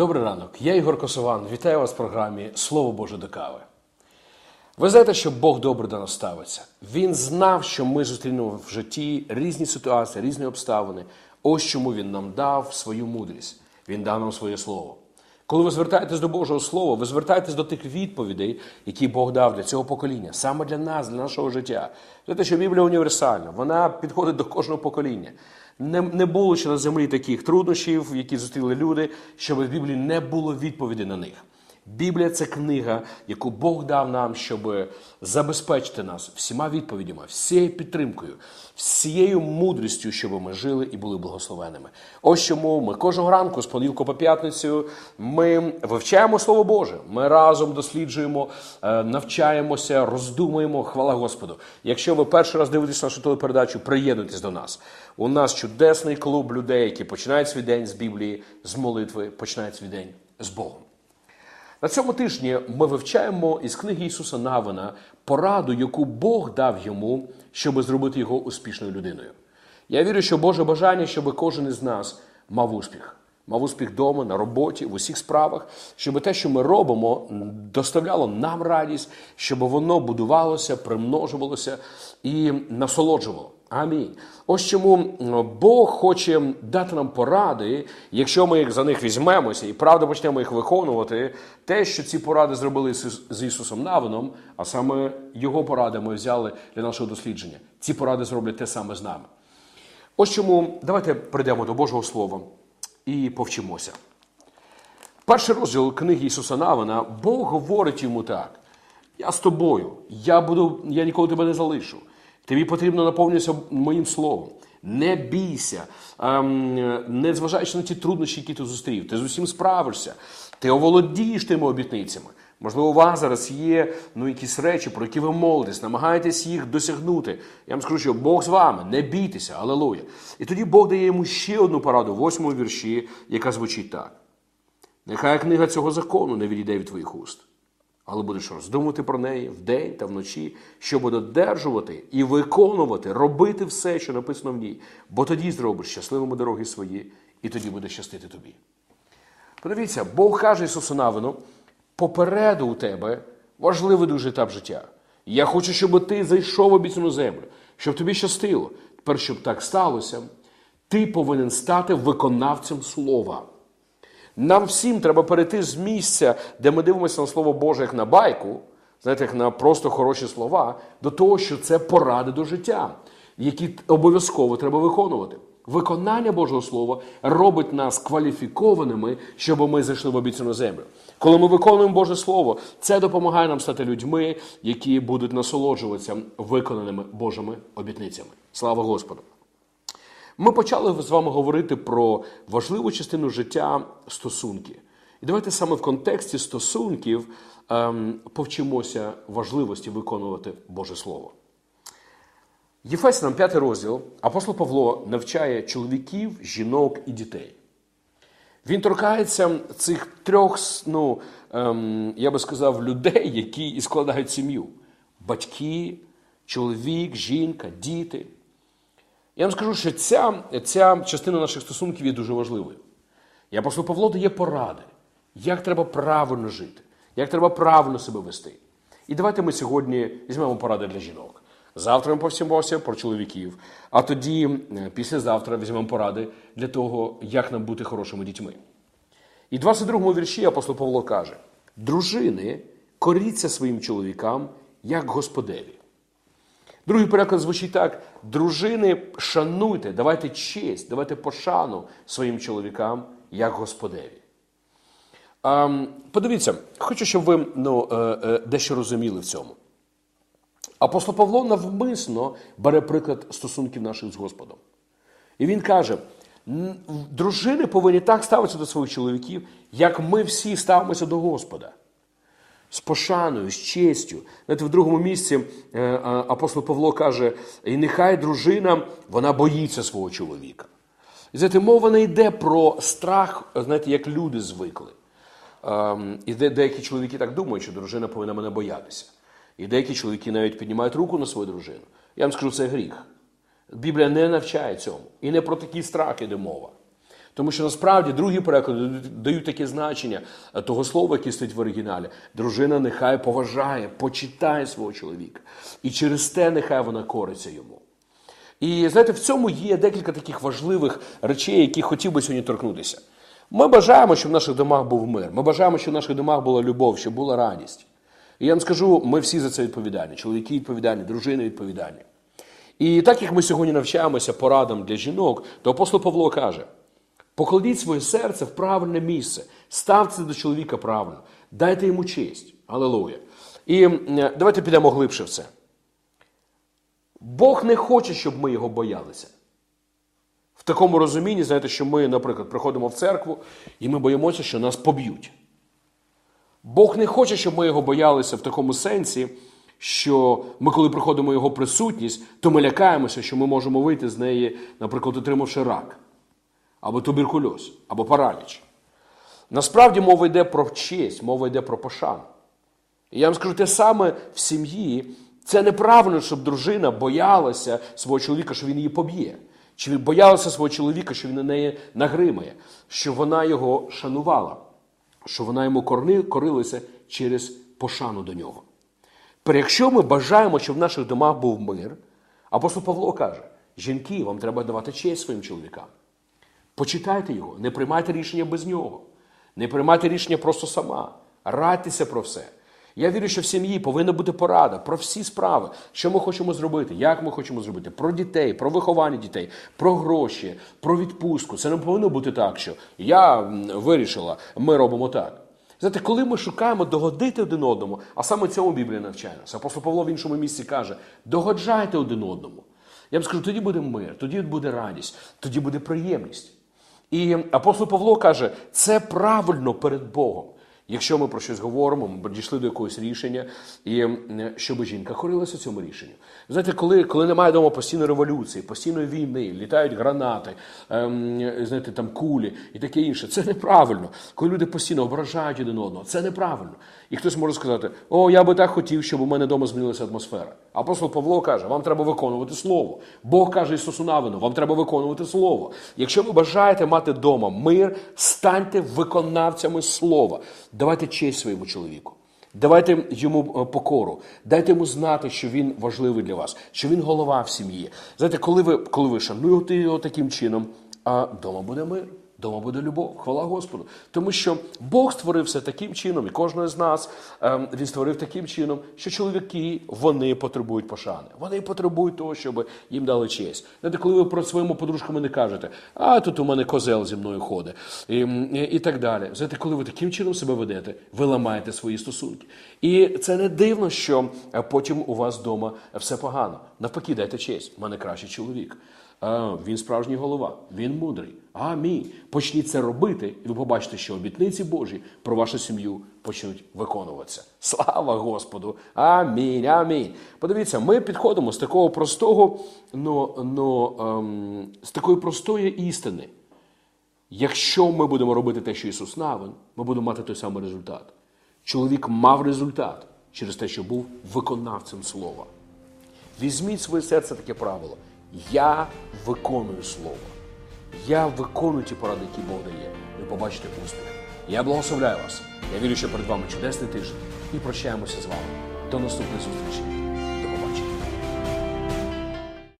Добрий ранок, я Ігор Косован. Вітаю вас в програмі Слово Боже до кави. Ви знаєте, що Бог добре до нас ставиться. Він знав, що ми зустрінемо в житті різні ситуації, різні обставини. Ось чому він нам дав свою мудрість. Він дав нам своє слово. Коли ви звертаєтесь до Божого Слова, ви звертаєтесь до тих відповідей, які Бог дав для цього покоління, саме для нас, для нашого життя. Знаєте, що Біблія універсальна, вона підходить до кожного покоління. Не, не було ще на землі таких труднощів, які зустріли люди, щоб в Біблії не було відповіді на них. Біблія це книга, яку Бог дав нам, щоб забезпечити нас всіма відповідями, всією підтримкою, всією мудрістю, щоб ми жили і були благословеними. Ось чому ми кожного ранку, з понеділка по п'ятницю, ми вивчаємо Слово Боже. Ми разом досліджуємо, е, навчаємося, роздумуємо. Хвала Господу. Якщо ви перший раз дивитесь нашу телепередачу, приєднуйтесь до нас. У нас чудесний клуб людей, які починають свій день з Біблії, з молитви, починають свій день з Богом. На цьому тижні ми вивчаємо із книги Ісуса Навина пораду, яку Бог дав йому, щоб зробити його успішною людиною. Я вірю, що Боже бажання, щоб кожен із нас мав успіх. Мав успіх вдома, на роботі, в усіх справах, щоб те, що ми робимо, доставляло нам радість, щоб воно будувалося, примножувалося і насолоджувало. Амінь. Ось чому Бог хоче дати нам поради, якщо ми за них візьмемося і правда почнемо їх виконувати, те, що ці поради зробили з Ісусом Навином, а саме Його поради ми взяли для нашого дослідження. Ці поради зроблять те саме з нами. Ось чому давайте прийдемо до Божого Слова і повчимося. Перший розділ книги Ісуса Навина, Бог говорить йому так: Я з тобою, я буду, я ніколи тебе не залишу. Тобі потрібно наповнюватися моїм словом. Не бійся, ем, не зважаючи на ті труднощі, які ти зустрів. Ти з усім справишся, ти оволодієш тими обітницями. Можливо, у вас зараз є ну, якісь речі, про які ви молитесь, намагаєтесь їх досягнути. Я вам скажу, що Бог з вами, не бійтеся, алелуя. І тоді Бог дає йому ще одну пораду, восьмому вірші, яка звучить так: нехай книга цього закону не відійде від твоїх уст але будеш роздумувати про неї вдень та вночі, щоб додержувати і виконувати, робити все, що написано в ній, бо тоді зробиш щасливими дороги свої, і тоді буде щастити тобі. Подивіться, Бог каже Ісусу Навину, попереду у тебе важливий дуже етап життя. Я хочу, щоб ти зайшов обіцяну землю, щоб тобі щастило. Тепер, щоб так сталося, ти повинен стати виконавцем слова. Нам всім треба перейти з місця, де ми дивимося на Слово Боже як на байку, знаєте, як на просто хороші слова, до того, що це поради до життя, які обов'язково треба виконувати. Виконання Божого Слова робить нас кваліфікованими, щоб ми зайшли в обіцяну землю. Коли ми виконуємо Боже Слово, це допомагає нам стати людьми, які будуть насолоджуватися виконаними Божими обітницями. Слава Господу! Ми почали з вами говорити про важливу частину життя стосунки. І давайте саме в контексті стосунків ем, повчимося важливості виконувати Боже Слово. Єфесянам 5 розділ апостол Павло навчає чоловіків, жінок і дітей. Він торкається цих трьох, ну, ем, я би сказав, людей, які і складають сім'ю: батьки, чоловік, жінка, діти. Я вам скажу, що ця ця частина наших стосунків є дуже важливою. І апостол Павло дає поради, як треба правильно жити, як треба правильно себе вести. І давайте ми сьогодні візьмемо поради для жінок. Завтра ми повсімося про чоловіків, а тоді, післязавтра, візьмемо поради для того, як нам бути хорошими дітьми. І в 22 вірші апостол Павло каже: дружини коріться своїм чоловікам, як господеві. Другий переклад звучить так: дружини, шануйте, давайте честь, давайте пошану своїм чоловікам як господеві. А, Подивіться, хочу, щоб ви ну, е, е, дещо розуміли в цьому. Апостол Павло навмисно бере приклад стосунків наших з Господом. І він каже: дружини повинні так ставитися до своїх чоловіків, як ми всі ставимося до Господа з пошаною, з честю. Знаєте, в другому місці е, е, апостол Павло каже: і нехай дружина вона боїться свого чоловіка. І знаєте, мова не йде про страх, знаєте, як люди звикли. ем, і деякі чоловіки так думають, що дружина повинна мене боятися. І деякі чоловіки навіть піднімають руку на свою дружину. Я вам скажу, це гріх. Біблія не навчає цьому. І не про такі страхи йде мова. Тому що насправді другі переклади дають таке значення того слова, яке стоїть в оригіналі. Дружина нехай поважає, почитає свого чоловіка. І через те нехай вона кориться йому. І знаєте, в цьому є декілька таких важливих речей, які хотів би сьогодні торкнутися. Ми бажаємо, щоб в наших домах був мир. Ми бажаємо, щоб в наших домах була любов, щоб була радість. І я вам скажу, ми всі за це відповідальні. Чоловіки відповідальні, дружини відповідальні. І так як ми сьогодні навчаємося порадам для жінок, то апостол Павло каже: покладіть своє серце в правильне місце, ставте до чоловіка правильно, дайте йому честь. Алелуя. І давайте підемо глибше в це. Бог не хоче, щоб ми його боялися. В такому розумінні, знаєте, що ми, наприклад, приходимо в церкву і ми боїмося, що нас поб'ють. Бог не хоче, щоб ми його боялися в такому сенсі, що ми, коли приходимо в його присутність, то ми лякаємося, що ми можемо вийти з неї, наприклад, отримавши рак, або туберкульоз, або параліч. Насправді мова йде про честь, мова йде про пошану. І я вам скажу те саме в сім'ї. Це неправильно, щоб дружина боялася свого чоловіка, що він її поб'є. Чи боялася свого чоловіка, що він на неї нагримає, що вона його шанувала, що вона йому корилася через пошану до нього. Якщо ми бажаємо, щоб в наших домах був мир, апостол Павло каже: жінки, вам треба давати честь своїм чоловікам. Почитайте його, не приймайте рішення без нього, не приймайте рішення просто сама. Радьтеся про все. Я вірю, що в сім'ї повинна бути порада про всі справи, що ми хочемо зробити, як ми хочемо зробити, про дітей, про виховання дітей, про гроші, про відпустку. Це не повинно бути так, що я вирішила, ми робимо так. Знаєте, коли ми шукаємо догодити один одному, а саме цьому Біблія навчає нас. Апостол Павло в іншому місці каже: догоджайте один одному. Я вам скажу, тоді буде мир, тоді буде радість, тоді буде приємність. І апостол Павло каже, це правильно перед Богом. Якщо ми про щось говоримо, ми дійшли до якогось рішення, і щоб жінка корилася цьому рішенню. Знаєте, коли коли немає вдома постійної революції, постійної війни, літають гранати, ем, знаєте, там кулі і таке інше, це неправильно. Коли люди постійно ображають один одного, це неправильно. І хтось може сказати: О, я би так хотів, щоб у мене вдома змінилася атмосфера. Апостол Павло каже, вам треба виконувати слово. Бог каже Ісусу Навину, вам треба виконувати слово. Якщо ви бажаєте мати вдома мир, станьте виконавцями слова. Давайте честь своєму чоловіку. Давайте йому е, покору, дайте йому знати, що він важливий для вас, що він голова в сім'ї. Знаєте, коли ви коли ви шануєте його таким чином, а вдома буде мир. Дома буде любов, хвала Господу. Тому що Бог створив все таким чином, і кожного з нас ем, він створив таким чином, що чоловіки вони потребують пошани. Вони потребують того, щоб їм дали честь. Знаєте, коли ви про своєму подружками не кажете, а тут у мене козел зі мною ходить, і, і, і так далі. Знаєте, коли ви таким чином себе ведете, ви ламаєте свої стосунки. І це не дивно, що потім у вас вдома все погано. Навпаки, дайте честь. У мене кращий чоловік. Він справжній голова, він мудрий. Амінь. Почніть це робити, і ви побачите, що обітниці Божі про вашу сім'ю почнуть виконуватися. Слава Господу! Амінь. Амінь. Подивіться, ми підходимо з такого простого, но, но, ем, з такої простої істини. Якщо ми будемо робити те, що Ісус навин, ми будемо мати той самий результат. Чоловік мав результат через те, що був виконавцем слова. Візьміть своє серце таке правило. Я виконую слово. Я виконую ті поради, які Бог дає. Ви побачите успіх. Я благословляю вас. Я вірю, що перед вами чудесний тиждень і прощаємося з вами. До наступної зустрічі.